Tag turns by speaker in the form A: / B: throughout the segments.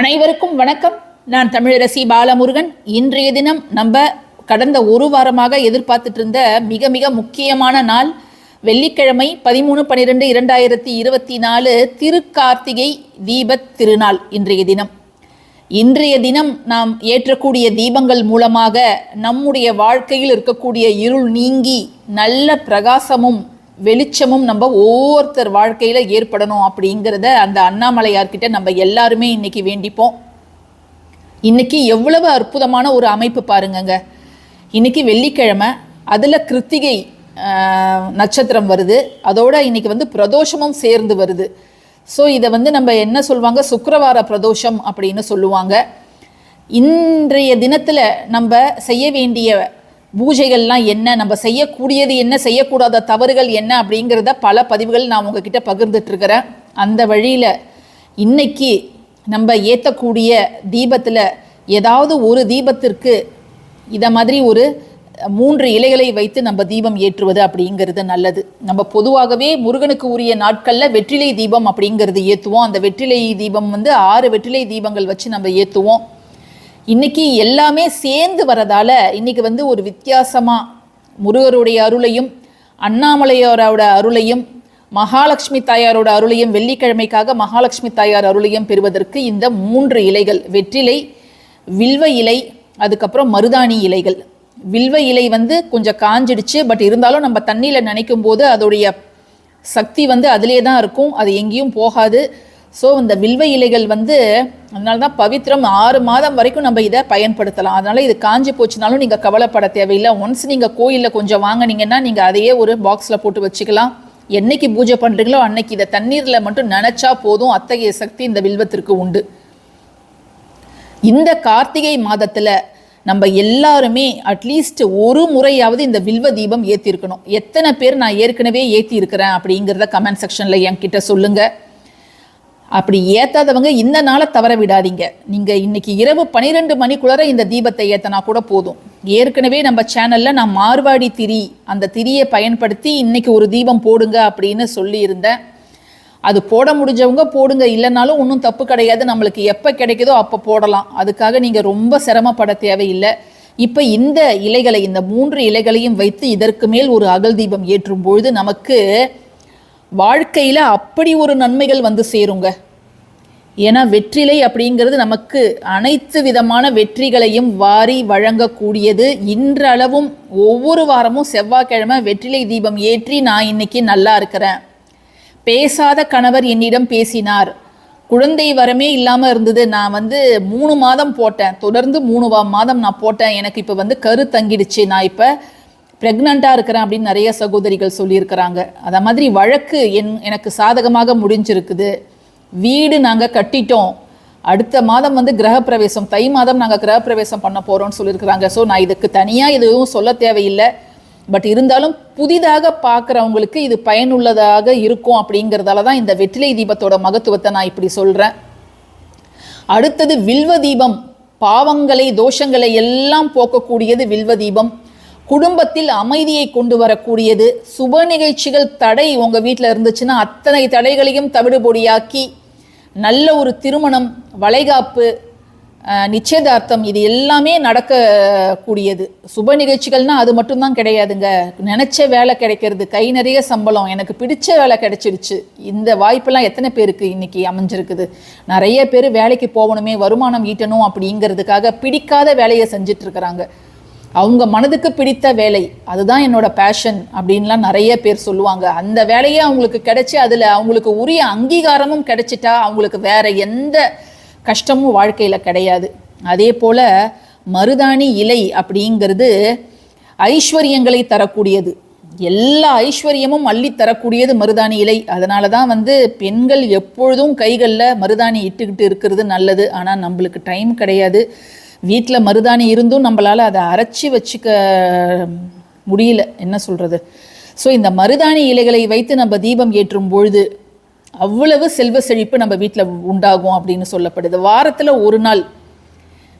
A: அனைவருக்கும் வணக்கம். நான் தமிழரசி பாலமுருகன். இன்றைய தினம் நம்ம கடந்த ஒரு வாரமாக எதிர்பார்த்துட்டு இருந்த மிக மிக முக்கியமான நாள் வெள்ளிக்கிழமை பதிமூணு பன்னிரெண்டு இரண்டாயிரத்தி இருபத்தி நாலு திருக்கார்த்திகை தீபத் திருநாள் இன்றைய தினம். இன்றைய தினம் நாம் ஏற்றக்கூடிய தீபங்கள் மூலமாக நம்முடைய வாழ்க்கையில் இருக்கக்கூடிய இருள் நீங்கி நல்ல பிரகாசமும் வெளிச்சமும் நம்ம ஒவ்வொருத்தர் வாழ்க்கையில் ஏற்படணும் அப்படிங்கிறத அந்த அண்ணாமலையார்கிட்ட நம்ம எல்லாருமே இன்னைக்கு வேண்டிப்போம். இன்னைக்கு எவ்வளவு அற்புதமான ஒரு அமைப்பு பாருங்கங்க. இன்னைக்கு வெள்ளிக்கிழமை அதில் கிருத்திகை நட்சத்திரம் வருது. அதோட இன்னைக்கு வந்து பிரதோஷமும் சேர்ந்து வருது. ஸோ இதை வந்து நம்ம என்ன சொல்லுவாங்க சுக்கரவார பிரதோஷம் அப்படின்னு சொல்லுவாங்க. இன்றைய தினத்தில் நம்ம செய்ய வேண்டிய பூஜைகள்லாம் என்ன? நம்ம செய்யக்கூடியது என்ன? செய்யக்கூடாத தவறுகள் என்ன? அப்படிங்கிறத பல பதிவுகள் நான் உங்ககிட்ட பகிர்ந்துட்டுருக்கிறேன் அந்த வழியில் இன்னைக்கு நம்ம ஏற்றக்கூடிய தீபத்தில் ஏதாவது ஒரு தீபத்திற்கு இதை மாதிரி ஒரு மூன்று இலைகளை வைத்து நம்ம தீபம் ஏற்றுவது அப்படிங்கிறது நல்லது. நம்ம பொதுவாகவே முருகனுக்கு உரிய நாட்களில் வெற்றிலை தீபம் அப்படிங்கிறது ஏற்றுவோம் அந்த வெற்றிலை தீபம் வந்து ஆறு வெற்றிலை தீபங்கள் வச்சு நம்ம ஏற்றுவோம் இன்னைக்கு எல்லாமே சேர்ந்து வரதால இன்னைக்கு வந்து ஒரு வித்தியாசமா முருகருடைய அருளையும் அண்ணாமலையாரோட அருளையும் மகாலட்சுமி தாயாரோட அருளையும் வெள்ளிக்கிழமைக்காக மகாலட்சுமி தாயார் அருளையும் பெறுவதற்கு இந்த மூன்று இலைகள். வெற்றிலை வில்வ இலை அதுக்கப்புறம் மருதாணி இலைகள். வில்வ இலை வந்து கொஞ்சம் காஞ்சிடுச்சு பட் இருந்தாலும் நம்ம தண்ணியில் நினைக்கும் போது அதோடைய சக்தி வந்து அதிலே தான் இருக்கும். அது எங்கேயும் போகாது. ஸோ இந்த வில்வ இலைகள் வந்து அதனால தான் பவித்திரம் ஆறு மாதம் வரைக்கும் நம்ம இதை பயன்படுத்தலாம். அதனால் இது காஞ்சி போச்சுனாலும் நீங்கள் கவலைப்பட தேவையில்லை. ஒன்ஸ் நீங்கள் கோயிலில் கொஞ்சம் வாங்கினீங்கன்னா நீங்கள் அதையே ஒரு பாக்ஸில் போட்டு வச்சுக்கலாம். என்னைக்கு பூஜை பண்ணுறீங்களோ அன்னைக்கு இதை தண்ணீரில் மட்டும் நினச்சா போதும். அத்தகைய சக்தி இந்த வில்வத்திற்கு உண்டு. இந்த கார்த்திகை மாதத்தில் நம்ம எல்லாருமே அட்லீஸ்ட் ஒரு முறையாவது இந்த வில்வ தீபம் ஏற்றிருக்கணும் எத்தனை பேர் நான் ஏற்கனவே ஏற்றி இருக்கிறேன் அப்படிங்கிறத கமெண்ட் செக்ஷனில் என்கிட்ட சொல்லுங்கள் அப்படி ஏத்தாதவங்க இந்த நாளை தவற விடாதீங்க. நீங்க இன்னைக்கு இரவு பன்னிரெண்டு மணிக்குள்ளார இந்த தீபத்தை ஏத்தனா கூட போதும். ஏற்கனவே நம்ம சேனல்ல நான் மார்வாடி திரி அந்த திரியை பயன்படுத்தி இன்னைக்கு ஒரு தீபம் போடுங்க அப்படின்னு சொல்லியிருந்தேன். அது போட முடிஞ்சவங்க போடுங்க இல்லைனாலும் ஒன்றும் தப்பு கிடையாது. நம்மளுக்கு எப்போ கிடைக்குதோ அப்போ போடலாம். அதுக்காக நீங்கள் ரொம்ப சிரமப்பட தேவையில்லை. இப்போ இந்த இலைகளை இந்த மூன்று இலைகளையும் வைத்து இதற்கு மேல் ஒரு அகல் தீபம் ஏற்றும் பொழுது நமக்கு வாழ்க்கையில் அப்படி ஒரு நன்மைகள் வந்து சேருங்க. ஏன்னா வெற்றிலை அப்படிங்கிறது நமக்கு அனைத்து விதமான வெற்றிகளையும் வாரி வழங்கக்கூடியது. இன்றளவும் ஒவ்வொரு வாரமும் செவ்வாய்க்கிழமை வெற்றிலை தீபம் ஏற்றி நான் இன்னைக்கு நல்லா இருக்கிறேன். பேசாத கணவர் என்னிடம் பேசினார். குழந்தை வரமே இல்லாமல் இருந்தது. நான் வந்து மூணு மாதம் போட்டேன். தொடர்ந்து மூணு மாதம் நான் போட்டேன். எனக்கு இப்போ வந்து கரு தங்கிடுச்சு. நான் இப்போ ப்ரெக்னண்ட்டாக இருக்கிறேன் அப்படின்னு நிறைய சகோதரிகள் சொல்லியிருக்கிறாங்க. அத மாதிரி வழக்கு என் எனக்கு சாதகமாக முடிஞ்சிருக்குது. வீடு நாங்கள் கட்டிட்டோம். அடுத்த மாதம் வந்து கிரகப்பிரவேசம் தை மாதம் நாங்கள் கிரகப்பிரவேசம் பண்ண போகிறோம்னு சொல்லியிருக்கிறாங்க. ஸோ நான் இதுக்கு தனியாக எதுவும் சொல்ல தேவையில்லை. பட் இருந்தாலும் புதிதாக பார்க்குறவங்களுக்கு இது பயனுள்ளதாக இருக்கும் அப்படிங்கிறதால தான் இந்த வெற்றிலை தீபத்தோட மகத்துவத்தை நான் இப்படி சொல்கிறேன் அடுத்தது வில்வ தீபம். பாவங்களை தோஷங்களை எல்லாம் போக்கக்கூடியது வில்வ தீபம். குடும்பத்தில் அமைதியை கொண்டு வரக்கூடியது. சுப நிகழ்ச்சிகள் தடை உங்க வீட்டில் இருந்துச்சுன்னா அத்தனை தடைகளையும் தவிடுபொடியாக்கி நல்ல ஒரு திருமணம் வளைகாப்பு நிச்சயதார்த்தம் இது எல்லாமே நடக்கக்கூடியது. சுப நிகழ்ச்சிகள்னா அது மட்டும்தான் கிடையாதுங்க. நினைச்ச வேலை கிடைக்கிறது. கை நிறைய சம்பளம். எனக்கு பிடிச்ச வேலை கிடைச்சிடுச்சு இந்த வாய்ப்பெல்லாம் எத்தனை பேருக்கு இன்னைக்கு அமைஞ்சிருக்குது? நிறைய பேர் வேலைக்கு போகணுமே வருமானம் ஈட்டணும் அப்படிங்கிறதுக்காக பிடிக்காத வேலையை செஞ்சிட்ருக்கிறாங்க. இருக்கிறாங்க அவங்க மனதுக்கு பிடித்த வேலை அதுதான் என்னோட பேஷன் அப்படின்லாம் நிறைய பேர் சொல்லுவாங்க. அந்த வேலையே அவங்களுக்கு கிடைச்சி அதில் அவங்களுக்கு உரிய அங்கீகாரமும் கிடைச்சிட்டா அவங்களுக்கு வேற எந்த கஷ்டமும் வாழ்க்கையில் கிடையாது. அதே போல் மருதாணி இலை அப்படிங்கிறது ஐஸ்வர்யங்களை தரக்கூடியது. எல்லா ஐஸ்வர்யமும் அள்ளி தரக்கூடியது மருதாணி இலை. அதனால தான் வந்து பெண்கள் எப்பொழுதும் கைகளில் மருதாணி இட்டுக்கிட்டு இருக்கிறது நல்லது. ஆனால் நம்மளுக்கு டைம் கிடையாது. வீட்டில் மருதாணி இருந்தும் நம்மளால் அதை அரைச்சி வச்சுக்க முடியல. என்ன சொல்கிறது ஸோ இந்த மருதாணி இலைகளை வைத்து நம்ம தீபம் ஏற்றும் பொழுது அவ்வளவு செல்வ செழிப்பு நம்ம வீட்டில் உண்டாகும் அப்படின்னு சொல்லப்படுது. வாரத்தில் ஒரு நாள்.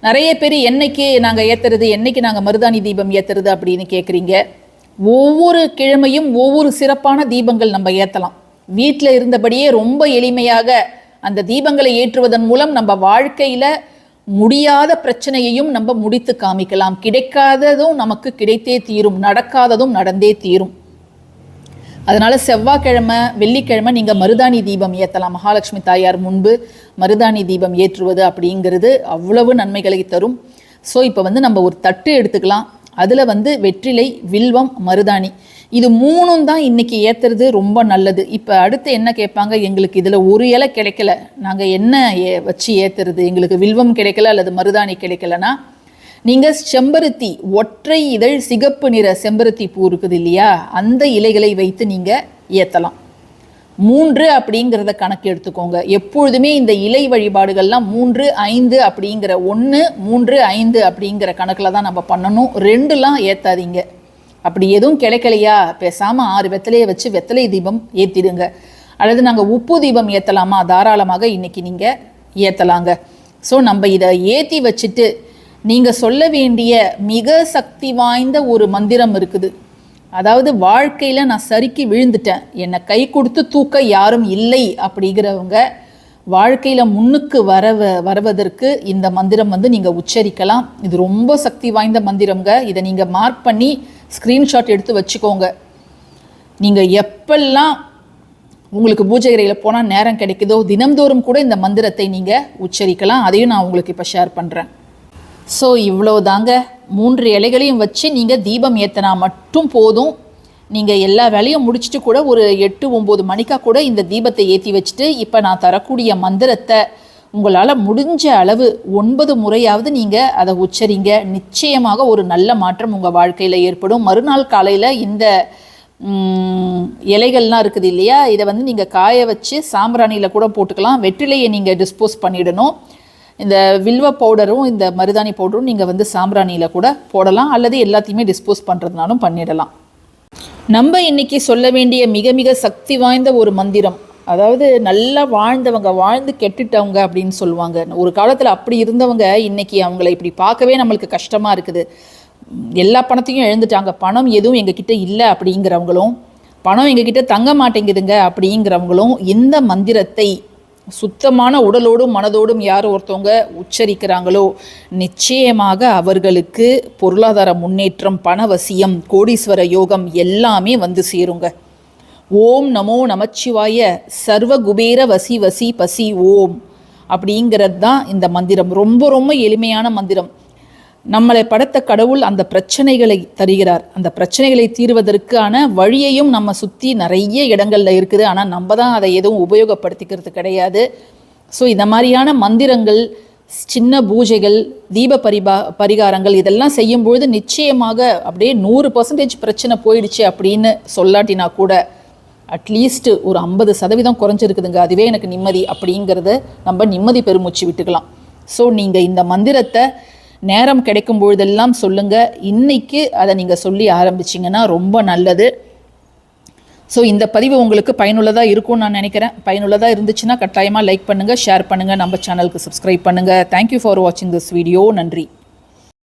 A: நிறைய பேர் என்னைக்கு நாங்கள் ஏற்றுறது என்னைக்கு நாங்கள் மருதாணி தீபம் ஏற்றுறது அப்படின்னு கேட்குறீங்க ஒவ்வொரு கிழமையும் ஒவ்வொரு சிறப்பான தீபங்கள் நம்ம ஏற்றலாம் வீட்டில் இருந்தபடியே ரொம்ப எளிமையாக அந்த தீபங்களை ஏற்றுவதன் மூலம் நம்ம வாழ்க்கையில் முடியாத பிரச்சனையையும் நம்ம முடித்து காமிக்கலாம். கிடைக்காததும் நமக்கு கிடைத்தே தீரும். நடக்காததும் நடந்தே தீரும். அதனால செவ்வாய்க்கிழமை வெள்ளிக்கிழமை நீங்க மருதாணி தீபம் ஏத்தலாம். மகாலட்சுமி தாயார் முன்பு மருதாணி தீபம் ஏற்றுவது அப்படிங்கிறது அவ்வளவு நன்மைகளை தரும். ஸோ இப்போ வந்து நம்ம ஒரு தட்டு எடுத்துக்கலாம். அதில் வந்து வெற்றிலை வில்வம் மருதாணி. இது மூணும் தான் இன்றைக்கி ஏற்றுறது ரொம்ப நல்லது. இப்போ அடுத்து என்ன கேட்பாங்க? எங்களுக்கு இதில் ஒரு இலை கிடைக்கல. நாங்கள் என்ன ஏ- வச்சு ஏற்றுறது எங்களுக்கு வில்வம் கிடைக்கல அல்லது மருதாணி கிடைக்கலனா? நீங்கள் செம்பருத்தி ஒற்றை இதழ் சிகப்பு நிற செம்பருத்தி பூ இருக்குது இல்லையா? அந்த இலைகளை வைத்து நீங்கள் ஏற்றலாம் மூன்று அப்படிங்கிறத கணக்கு எடுத்துக்கோங்க. எப்பொழுதுமே இந்த இலை வழிபாடுகள்லாம் மூன்று ஐந்து அப்படிங்கிற ஒன்று மூன்று ஐந்து அப்படிங்கிற கணக்கில் தான் நம்ம பண்ணணும். ரெண்டுலாம் ஏற்றாதீங்க அப்படி எதுவும் கிடைக்கலையா பேசாமல் ஆறு வெத்தலையை வச்சு வெத்தலை தீபம் ஏற்றிடுங்க அல்லது நாங்கள் உப்பு தீபம் ஏற்றலாமா தாராளமாக இன்றைக்கி நீங்கள் ஏற்றலாங்க ஸோ நம்ம இதை ஏற்றி வச்சுட்டு நீங்கள் சொல்ல வேண்டிய மிக சக்தி வாய்ந்த ஒரு மந்திரம் இருக்குது. அதாவது வாழ்க்கையில் நான் சறுக்கி விழுந்துட்டேன். என்னை கை கொடுத்து தூக்க யாரும் இல்லை அப்படிங்கிறவங்க வாழ்க்கையில் முன்னுக்கு வரவ வருவதற்கு இந்த மந்திரம் வந்து நீங்கள் உச்சரிக்கலாம். இது ரொம்ப சக்தி வாய்ந்த மந்திரம்ங்க. இதை நீங்கள் மார்க் பண்ணி ஸ்க்ரீன்ஷாட் எடுத்து வச்சுக்கோங்க. நீங்கள் எப்பெல்லாம் உங்களுக்கு பூஜை அறையில் போனால் நேரம் கிடைக்குதோ தினம்தோறும் கூட இந்த மந்திரத்தை நீங்கள் உச்சரிக்கலாம். அதையும் நான் உங்களுக்கு இப்போ ஷேர் பண்ணுறேன் ஸோ இவ்வளோ தாங்க மூன்று இலைகளையும் வச்சு நீங்கள் தீபம் ஏற்றினா மட்டும் போதும். நீங்கள் எல்லா வேலையும் முடிச்சுட்டு கூட ஒரு எட்டு ஒம்பது மணிக்காக கூட இந்த தீபத்தை ஏற்றி வச்சுட்டு இப்போ நான் தரக்கூடிய மந்திரத்தை உங்களால் முடிஞ்ச அளவு ஒன்பது முறையாவது நீங்கள் அதை உச்சரிங்க. நிச்சயமாக ஒரு நல்ல மாற்றம் உங்கள் வாழ்க்கையில் ஏற்படும். மறுநாள் காலையில் இந்த இலைகள்லாம் இருக்குது இல்லையா? இதை வந்து நீங்கள் காய வச்சு சாம்பிராணியில் கூட போட்டுக்கலாம். வெற்றிலையை நீங்கள் டிஸ்போஸ் பண்ணிடணும். இந்த வில்வ பவுடரும் இந்த மருதாணி பவுடரும் நீங்கள் வந்து சாம்பிராணியில் கூட போடலாம். அல்லது எல்லாத்தையுமே டிஸ்போஸ் பண்ணுறதுனாலும் பண்ணிடலாம். நம்ம இன்னைக்கு சொல்ல வேண்டிய மிக மிக சக்தி வாய்ந்த ஒரு மந்திரம் அதாவது நல்லா வாழ்ந்தவங்க வாழ்ந்து கெட்டுட்டவங்க அப்படின்னு சொல்லுவாங்க. ஒரு காலத்தில் அப்படி இருந்தவங்க இன்னைக்கு அவங்கள இப்படி பார்க்கவே நம்மளுக்கு கஷ்டமாக இருக்குது. எல்லா பணத்தையும் எழுந்துட்டாங்க பணம் எதுவும் எங்ககிட்ட இல்லை அப்படிங்கிறவங்களும் பணம் எங்ககிட்ட தங்க மாட்டேங்குதுங்க அப்படிங்கிறவங்களும் இந்த மந்திரத்தை சுத்தமான உடலோடும் மனதோடும் யார் ஒருத்தவங்க உச்சரிக்கிறாங்களோ நிச்சயமாக அவர்களுக்கு பொருளாதார முன்னேற்றம் பணவசியம் கோடீஸ்வர யோகம் எல்லாமே வந்து சேருங்க. ஓம் நமோ நமச்சிவாய சர்வ குபேர வசி வசி பசி ஓம் அப்படிங்கிறது தான் இந்த மந்திரம். ரொம்ப ரொம்ப எளிமையான மந்திரம். நம்மளை படைத்த கடவுள் அந்த பிரச்சனைகளை தருகிறார். அந்த பிரச்சனைகளை தீர்வதற்கான வழியையும் நம்ம சுற்றி நிறைய இடங்கள்ல இருக்குது. ஆனால் நம்ம தான் அதை எதுவும் உபயோகப்படுத்திக்கிறது கிடையாது. ஸோ இந்த மாதிரியான மந்திரங்கள் சின்ன பூஜைகள் தீப பரிபா பரிகாரங்கள் இதெல்லாம் செய்யும்பொழுது நிச்சயமாக அப்படியே நூறு பர்சன்டேஜ் பிரச்சனை போயிடுச்சு அப்படின்னு சொல்லாட்டினா கூட அட்லீஸ்ட் ஒரு ஐம்பது சதவீதம் குறைஞ்சிருக்குதுங்க. அதுவே எனக்கு நிம்மதி அப்படிங்கிறத நம்ம நிம்மதி பெருமூச்சு விட்டுக்கலாம். ஸோ நீங்கள் இந்த மந்திரத்தை நேரம் கிடைக்கும் பொழுதெல்லாம் சொல்லுங்கள் இன்னைக்கு அதை நீங்கள் சொல்லி ஆரம்பிச்சிங்கன்னா ரொம்ப நல்லது. ஸோ இந்த பதிவு உங்களுக்கு பயனுள்ளதாக இருக்கும்னு நான் நினைக்கிறேன். பயனுள்ளதாக இருந்துச்சுன்னா கட்டாயமாக லைக் பண்ணுங்கள் ஷேர் பண்ணுங்கள் நம்ம சேனலுக்கு சப்ஸ்கிரைப் பண்ணுங்கள் தேங்க்யூ ஃபார் வாட்சிங் திஸ் வீடியோ நன்றி.